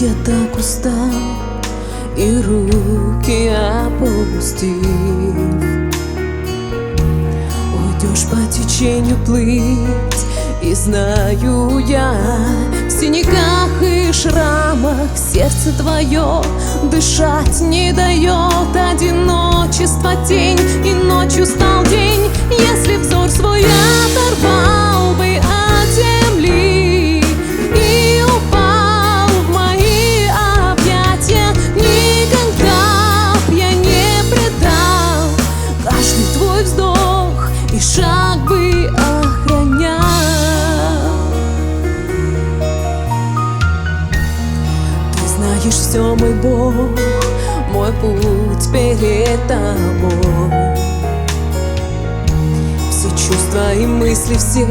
я так устал И руки опустив. Уйдешь по течению плыть И знаю я В синяках и шрамах Сердце твое дышать не дает. Одиночество тень Все, мой Бог, мой путь перед тобой Все чувства и мысли все,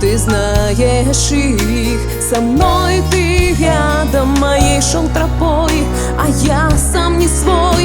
ты знаешь их Со мной ты рядом моей шел тропой А я сам не свой,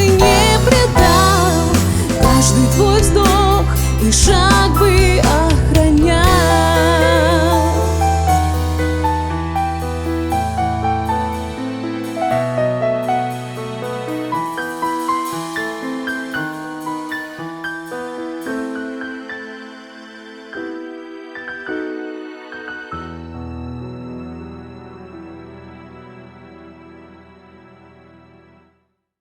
Yeah